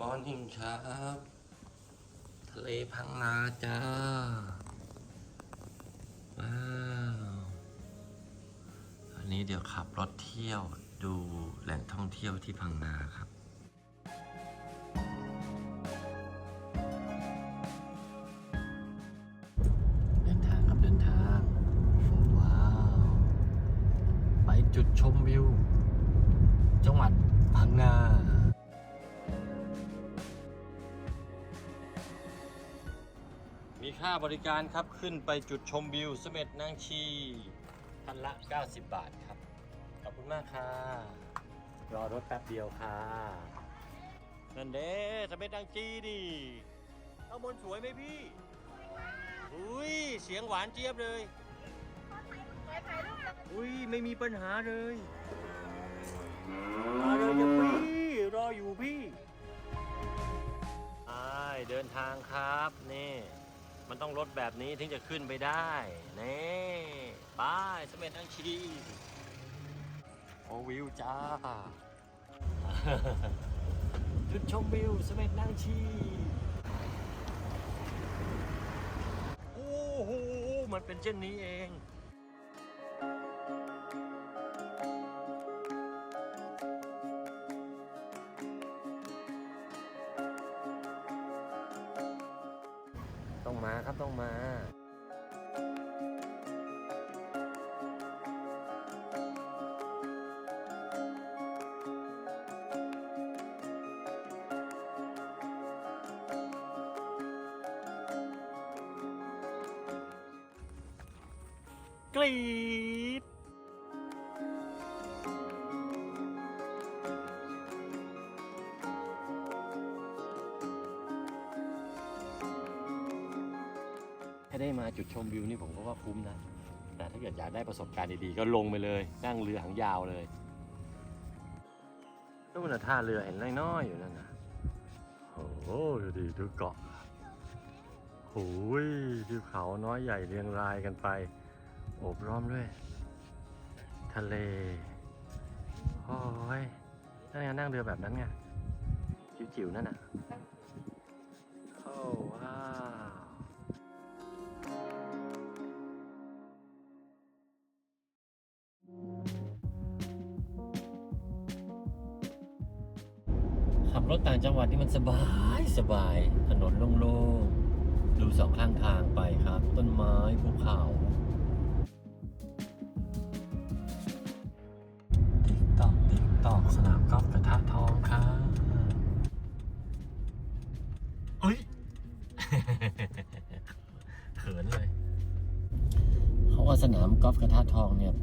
มอร์นิ่งครับ ทะเลพังนาจ้า ว้าวอันนี้เดี๋ยวขับรถเที่ยวดูแหล่งท่องเที่ยวที่พังนาครับ มีค่าบริการครับขึ้นไปจุดชมวิวเสม็ดนางชีพันละ 90 บาทครับ ขอบคุณมากค่ะ รอรถแป๊บเดียวค่ะ นั่นเด้เสม็ดนางชีดิเอาบนสวยไหมพี่อุ้ยเสียงหวานเจี๊ยบเลย อุ้ยไม่มีปัญหาเลยมาเลยจ้ะพี่รออยู่พี่ไอเดินทางครับ นี่ มันต้องรถแบบนี้ถึงจะขึ้นไปได้นี่ไปสมเด็จังชีโอวิวจ้า จุดชมวิวสมเด็จนางชี โอ้โห มันเป็นเช่นนี้เอง กรีดถ้าได้มาจุดชมวิวนี่ผมก็ว่าคุ้มนะ แต่ถ้าเกิดอยากได้ประสบการณ์ดีๆ ก็ลงไปเลย นั่งเรือหางยาวเลยนู่นน่ะท่าเรือเห็นน้อยๆอยู่นั่นนะโอ้โหดูดิดูเกาะโอ้ยดูเขาน้อยใหญ่เรียงรายกันไป โอบล้อมด้วย ทะเลโอ้ยนั่นไงนั่งเรือแบบนั้นไง จิ๋วๆ นั่นน่ะ โอ้ว้าวขับรถต่างจังหวัดนี่มันสบายสบาย ถนนโล่งๆ ดูสองข้างทางไปครับ ต้นไม้ภูเขา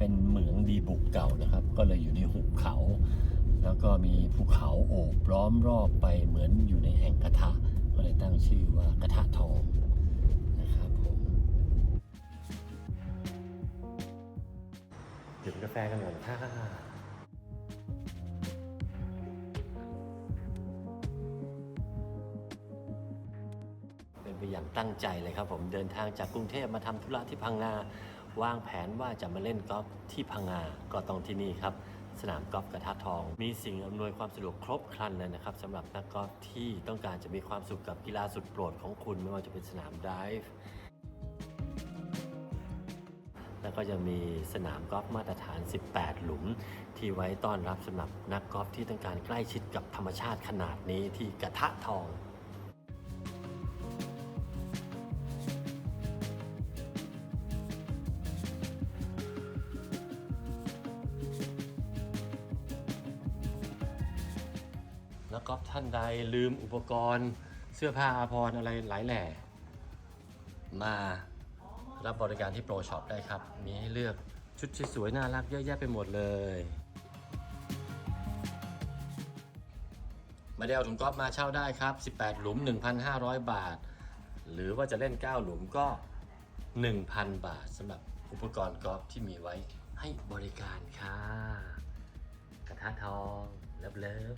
เนี่ยเป็นเหมืองดีบุกเก่านะครับ ก็เลยอยู่ในหุบเขา แล้วก็มีภูเขาโอบล้อมรอบไปเหมือนอยู่ในแอ่งกระทะ ก็เลยตั้งชื่อว่ากระทะทองนะครับผมดื่มกาแฟกันก่อนค่ะเป็นไปอย่างตั้งใจเลยครับผมเดินทางจากกรุงเทพมาทำธุระที่พังงา วางแผนว่าจะมาเล่นกอล์ฟที่พังงาก็ต้องที่นี่ครับ สนามกอล์ฟกระทะทอง มีสิ่งอำนวยความสะดวกครบครันเลยนะครับสำหรับนักกอล์ฟที่ต้องการจะมีความสุขกับกีฬาสุดโปรดของคุณ ไม่ว่าจะเป็นสนามไดฟ์แล้วก็จะมีสนามกอล์ฟมาตรฐาน 18 หลุม ที่ไว้ต้อนรับสำหรับนักกอล์ฟที่ต้องการใกล้ชิดกับธรรมชาติขนาดนี้ที่กระทะทอง ลืมอุปกรณ์ เสื้อผ้าอาภรณ์อะไรหลายแหล่มารับบริการที่โปรช็อปได้ครับ มีให้เลือกชุดสวยๆน่ารักเยอะแยะไปหมดเลยมาเดลถุงกอล์ฟมาเช่าได้ครับ 18 หลุม 1,500 บาท หรือว่าจะเล่น 9 หลุมก็ 1,000 บาทสำหรับอุปกรณ์กอล์ฟที่มีไว้ให้บริการค่ะ กระทะทองเลิฟเลิฟ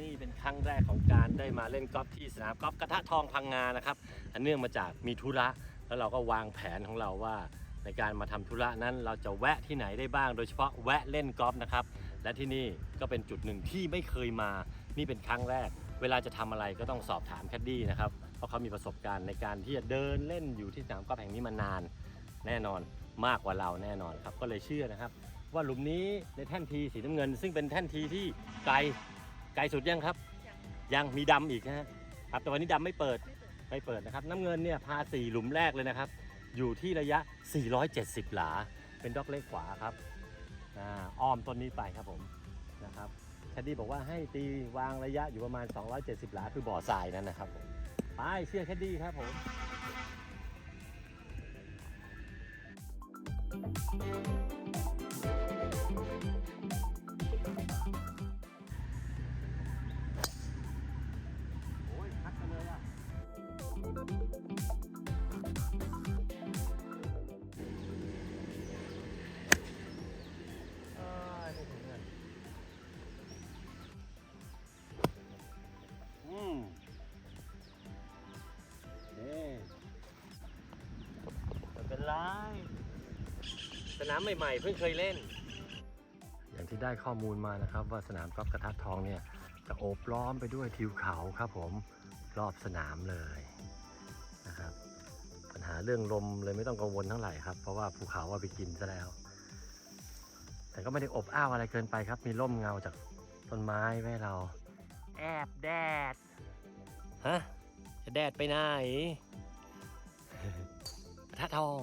นี่เป็นครั้งแรกของการได้มาเล่นกอล์ฟที่สนามกอล์ฟกระทะทองพังงานะครับ อันเนื่องมาจากมีธุระ แล้วเราก็วางแผนของเราว่า ในการมาทำธุระนั้นเราจะแวะที่ไหนได้บ้าง โดยเฉพาะแวะเล่นกอล์ฟนะครับ และที่นี่ก็เป็นจุดหนึ่งที่ไม่เคยมานี่เป็นครั้งแรก เวลาจะทำอะไรก็ต้องสอบถามแคดดี้นะครับเพราะเขามีประสบการณ์ในการที่จะเดินเล่นอยู่ที่สนามกอล์ฟแห่งนี้มานาน แน่นอนมากกว่าเราแน่นอนครับก็เลยเชื่อนะครับ ว่าหลุมนี้ในแท่นทีสีน้ำเงิน ซึ่งเป็นแท่นทีที่ไกลไกลสุดยังครับ ยังมีดำอีกนะฮะครับแต่วันนี้ดำไม่เปิดไม่เปิดนะครับ น้ำเงินเนี่ยพาสี่หลุมแรกเลยนะครับ อยู่ที่ระยะ 470 หลา เป็นด็อกเล็กขวาครับ อ่าอ้อมต้นนี้ไปครับผมนะครับแคดดี้บอกว่าให้ตีวางระยะอยู่ประมาณ 270 หลาคือบ่อทรายนั่นนะครับผมไปเชื่อแคดดี้ครับผมโไม่เป็นไรสนามใหม่ๆ เพิ่งเคยเล่น อย่างที่ได้ข้อมูลมานะครับ ว่าสนามกอล์ฟกระทัดทองเนี่ย จะโอบล้อมไปด้วยทิวเขาครับผมรอบสนามเลยนะครับ ปัญหาเรื่องลมเลยไม่ต้องกังวลเท่าไหร่ครับ เพราะว่าภูเขาว่าไปกินซะแล้ว แต่ก็ไม่ได้อบอ้าวอะไรเกินไปครับ มีร่มเงาจากต้นไม้ไว้ให้เรา แอบแดด ฮะ จะแดดไปไหนกระ ทะทอง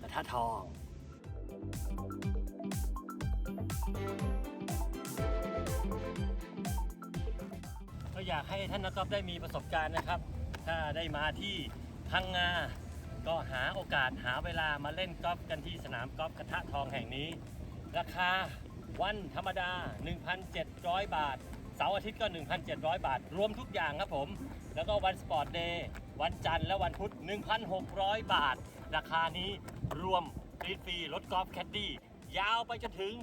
กระทะทองก็อยากให้ท่านนักกอล์ฟได้มีประสบการณ์นะครับ ถ้าได้มาที่พังงา ก็หาโอกาสหาเวลามาเล่นกอล์ฟกันที่สนามกอล์ฟกระทะทองแห่งนี้ ราคาวันธรรมดา 1,700 บาท เสาร์อาทิตย์ก็ 1,700 บาท รวมทุกอย่างครับผม แล้วก็วันสปอร์ตเดย์ วันจันทร์และวันพุธ 1,600 บาท ราคานี้รวมฟรีฟรีรถกอล์ฟแคดดี้ยาวไปจนถึง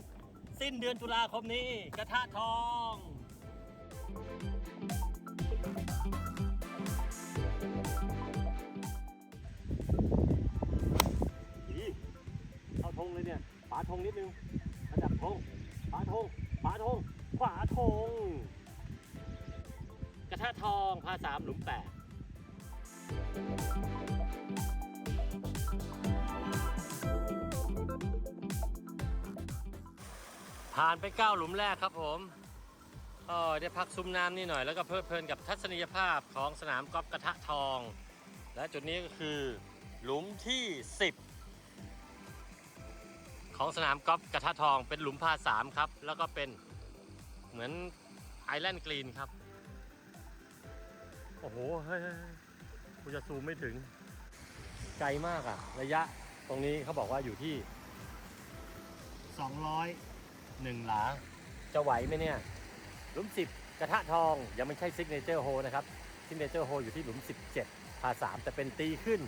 สิ้นเดือนตุลาคมนี้ กระทะทองอีเข้าธงเลยเนี่ยฝาธงนิดนึงระดับธงฝาธงฝาธงขวาธงกระทะทองพาสามหลุมแปด ผ่านไปเก้าหลุมแรกครับผมก็ได้พักซุ้มน้ำนี่หน่อยแล้วก็เพลิดเพลินกับทัศนียภาพของสนามกอล์ฟกระทะทอง และจุดนี้ก็คือหลุมที่ 10 ของสนามกอล์ฟกระทะทองเป็นหลุมพาสามครับ แล้วก็เป็นเหมือนไอแลนด์กรีนครับ โอ้โห เฮ้ยกูจะซูมไม่ถึง ไกลมากอะระยะตรงนี้เขาบอกว่าอยู่ที่ 201 หนึ่งลา จะไหวไหมเนี่ย หลุม10กระทะทอง ยังไม่ใช่ซิกเนเจอร์โฮนะครับซิกเนเจอร์โฮอยู่ที่หลุม 17พา3แต่เป็นตีขึ้น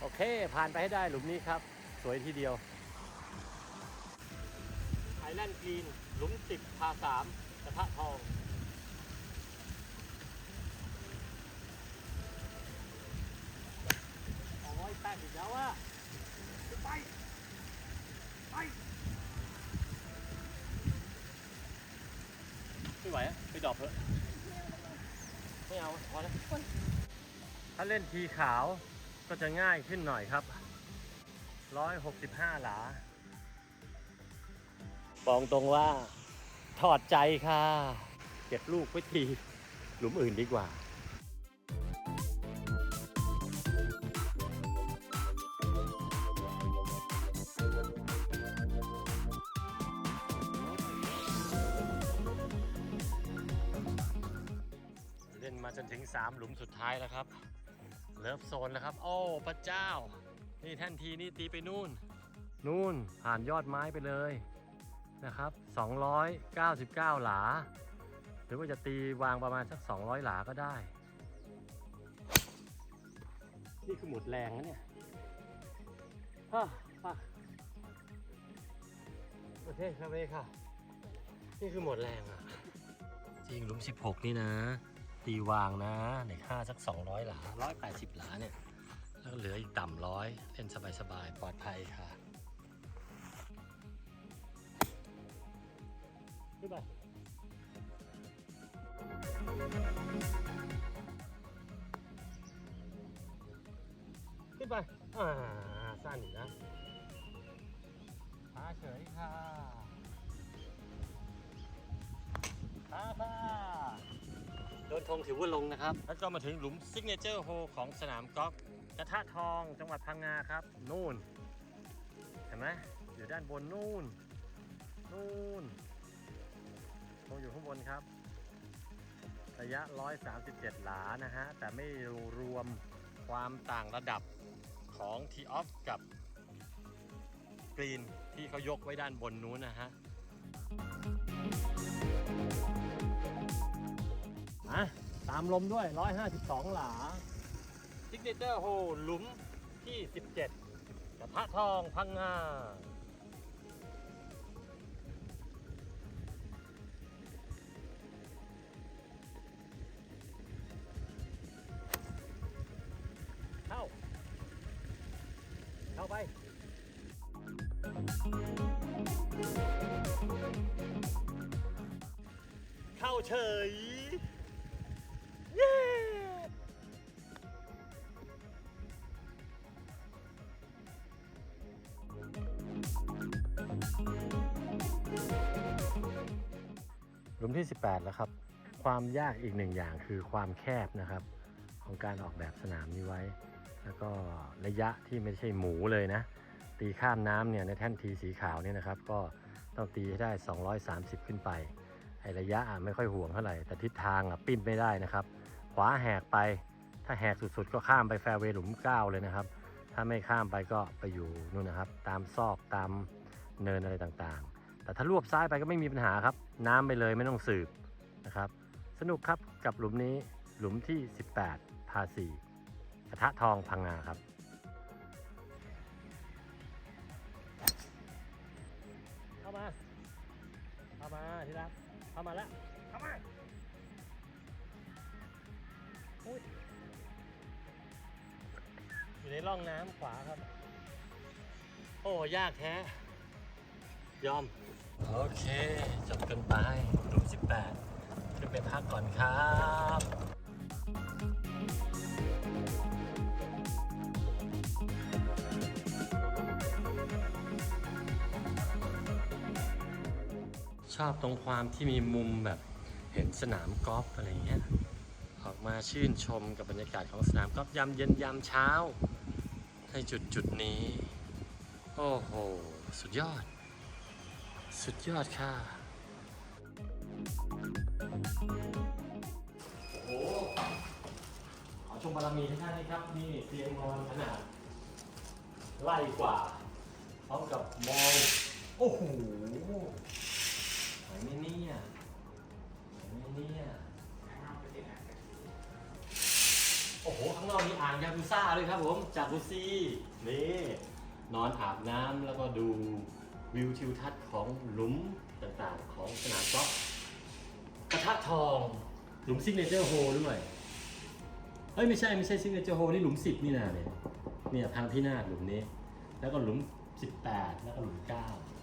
โอเค ผ่านไปให้ได้หลุมนี้ครับ สวยทีเดียวไอแลนด์กรีนหลุม 10พา3กระทะทองโอ้ยแป้งอีกแล้วอะไป ไป ไม่ไหวอะไป ดอกเถอะไม่เอาพอแล้วถ้าเล่นทีขาวก็จะง่ายขึ้นหน่อยครับ165 หลาบอกตรงว่าถอดใจค่ะ เก็บลูกไว้ทีหลุมอื่นดีกว่า จนถึง 3 หลุมสุดท้ายแล้วครับ เลิฟโซนแล้วครับ โอ้พระเจ้า นี่แท่นทีนี่ตีไปนู่น นู่นผ่านยอดไม้ไปเลยนะครับ 299 หลา หรือว่าจะตีวางประมาณสัก 200 หลาก็ได้ นี่คือหมดแรงนะเนี่ยฮ่าฮ่าโอเคครับเอค่ะ นี่คือหมดแรงอะ จริงหลุม 16 นี่นะ ตีวางนะในค่าสัก 200 หลา 180 หลาเนี่ย แล้วเหลืออีกต่ำร้อยเล่นสบายๆ ปลอดภัยค่ะขึ้นไปขึ้นไป อ่า สั้นนะพาเฉยค่ะ นธงถือว่าลงนะครับ แล้วก็มาถึงหลุมซิกเนเจอร์โฮของสนามกอล์ฟกระทะทองจังหวัดพังงาครับ นู่น เห็นไหมอยู่ด้านบนนู่น นู่นธงอยู่ข้างบนครับ ระยะ 137 หลานะฮะ แต่ไม่รวมความต่างระดับของทีออฟกับกรีนที่เขายกไว้ด้านบนนู้นนะฮะ อะตามลมด้วย 152 หลาซิกเนเจอร์โฮหลุมที่ 17กระทะทองพังงาเข้า เข้าไปเข้าเฉย หลุมที่ 18 แล้วครับ ความยากอีกหนึ่งอย่างคือความแคบนะครับ ของการออกแบบสนามนี้ไว้ แล้วก็ระยะที่ไม่ใช่หมูเลยนะ ตีข้ามน้ำเนี่ยในแท่นทีสีขาวเนี่ยนะครับ ก็ต้องตีให้ได้ 230 ขึ้นไป ไอระยะอะไม่ค่อยห่วงเท่าไหร่ แต่ทิศทางอะปิ้นไม่ได้นะครับ ขวาแหกไป ถ้าแหกสุดๆ ก็ข้ามไปแฟร์เวย์หลุม 9 เลยนะครับ ถ้าไม่ข้ามไปก็ไปอยู่นู่นนะครับ ตามซอกตามเนินอะไรต่างๆ แต่ถ้ารวบซ้ายไปก็ไม่มีปัญหาครับ น้ำไปเลยไม่ต้องสืบนะครับ สนุกครับกับหลุมนี้หลุมที่ 18พาสีกระทะทองพังงาครับเข้ามาเข้ามาที่รักเข้ามาแล้วเข้ามาอุ้ยอยู่ในร่องน้ำขวาครับ โอ้ยากแท้ ยอม โอเคจบกันไปหลุม18 ขึ้นไปพักก่อนครับชอบตรงความที่มีมุมแบบเห็นสนามกอล์ฟอะไรเงี้ยออกมาชื่นชมกับบรรยากาศของสนามกอล์ฟยามเย็นยามเช้าในจุดจุดนี้ โอ้โห สุดยอด สุดยอดค่ะ โอ้โห ขอชมบารมีท่านนะครับ นี่เตียงนอนขนาดไล่กว่า พร้อมกับมอง โอ้โหไหวไหมเนี่ยไหวไหมเนี่ยโอ้โห ข้างนอกมีอ่างยากุซ่าด้วยครับผม จากุซี่นี่ นอนอาบน้ำแล้วก็ดู วิวทิวทัศน์ของหลุมต่างๆ ของสนามกอล์ฟกระทะทอง หลุมซิกเนเจอร์โฮด้วยเฮ้ยไม่ใช่ไม่ใช่ซิกเนเจอร์โฮนี่หลุม10นี่นาเนี่ยเนี่ยพังที่หน้าหลุมนี้ แล้วก็หลุม18แล้วก็หลุม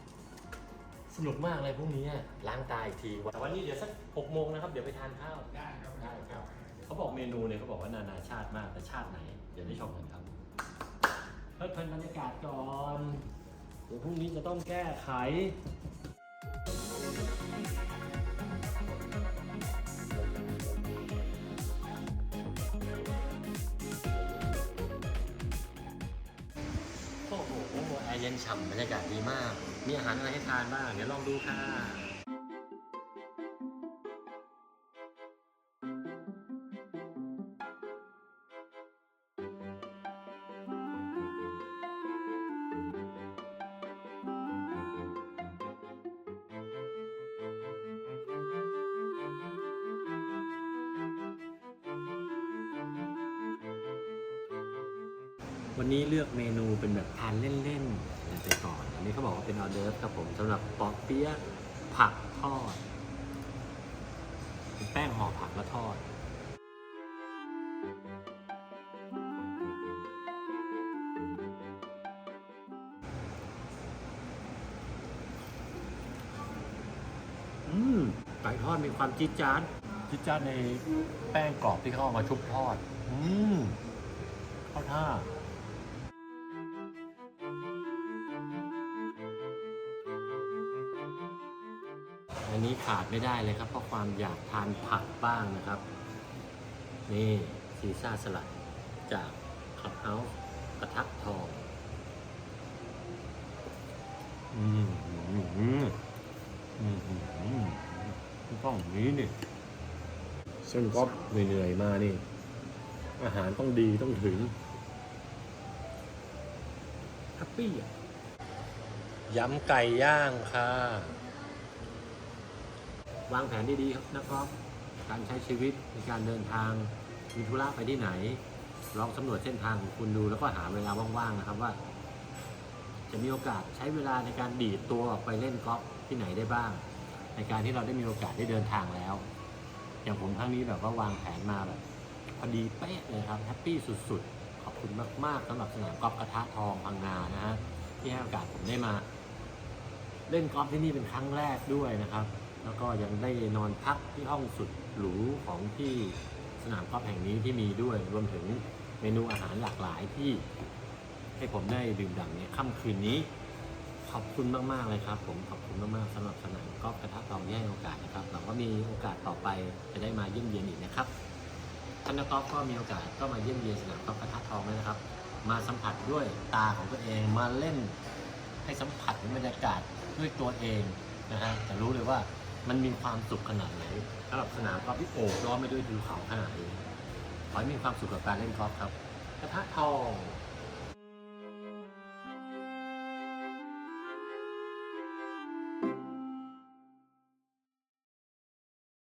9สนุกมากเลยพรุ่งนี้อะล้างตาอีกทีแต่วันนี้เดี๋ยวสักหกโมงนะครับเดี๋ยวไปทานข้าวได้ครับได้ครับเขาบอกเมนูเนี่ยเขาบอกว่านานาชาติมากแต่ชาติไหน เดี๋ยวได้ชมกันครับเพลิดเพลินบรรยากาศก่อน เดี๋ยวพรุ่งนี้จะต้องแก้ไข โอ้โหแอร์เย็นฉ่ำบรรยากาศดีมาก มีอาหารอะไรให้ทานบ้าง เดี๋ยวลองดูค่ะ ป็นแป้งห่อผักแล้วทอด อืมไก่ทอดมีความจี๊ดจ๊าดจี๊ดจ๊าดในแป้งกรอบที่เขาเอามาชุบทอด อืมเข้าท่า ขาดไม่ได้เลยครับเพราะความอยากทานผักบ้างนะครับ นี่ซีซ่าสลัดจากคับเฮาส์กระทะทองอืมอืมอืมอืมอืมอืมต้องนี้นี่เส้นก็เหนื่อยๆมานี่ อาหารต้องดีต้องถึงแฮปปี้อะยำไก่ย่างค่ะ วางแผนดีๆครับนะครับการใช้ชีวิตในการเดินทางมีธุระไปที่ไหน ลองสำรวจเส้นทางของคุณดูแล้วก็หาเวลาว่างๆนะครับว่า จะมีโอกาสใช้เวลาในการดีดตัวออกไปเล่นกอล์ฟที่ไหนได้บ้าง ในการที่เราได้มีโอกาสได้เดินทางแล้ว อย่างผมครั้งนี้แบบว่าวางแผนมาแบบพอดีเป๊ะเลยครับแฮปปี้สุดๆ ขอบคุณมากๆสำหรับสนามกอล์ฟกระทะทองพังงานะฮะที่ให้โอกาสผมได้มา เล่นกอล์ฟที่นี่เป็นครั้งแรกด้วยนะครับ แล้วก็ยังได้นอนพักที่ห้องสุดหรูของที่สนามกอล์ฟแห่งนี้ที่มีด้วยรวมถึงเมนูอาหารหลากหลายที่ให้ผมได้ดื่มด่ำในค่ำคืนนี้ ขอบคุณมากๆเลยครับ ผมขอบคุณมากๆสำหรับสนามกอล์ฟกระทะทองแย่งโอกาสนะครับหวังว่ามีโอกาสต่อไปจะได้มาเยี่ยมเยียนอีกนะครับท่านนักกอล์ฟก็มีโอกาสก็มาเยี่ยมเยียนสนามกอล์ฟกระทะทองเลยนะครับ มาสัมผัสด้วยตาของตัวเองมาเล่นให้สัมผัสบรรยากาศด้วยตัวเองนะฮะจะรู้เลยว่า มันมีความสุขขนาดไหนสำหรับสนามกอล์ฟที่โอบล้อมไปด้วยทิวเขาขนาดนี้ขอให้มีความสุขกับการเล่นกอล์ฟครับกระทะทอง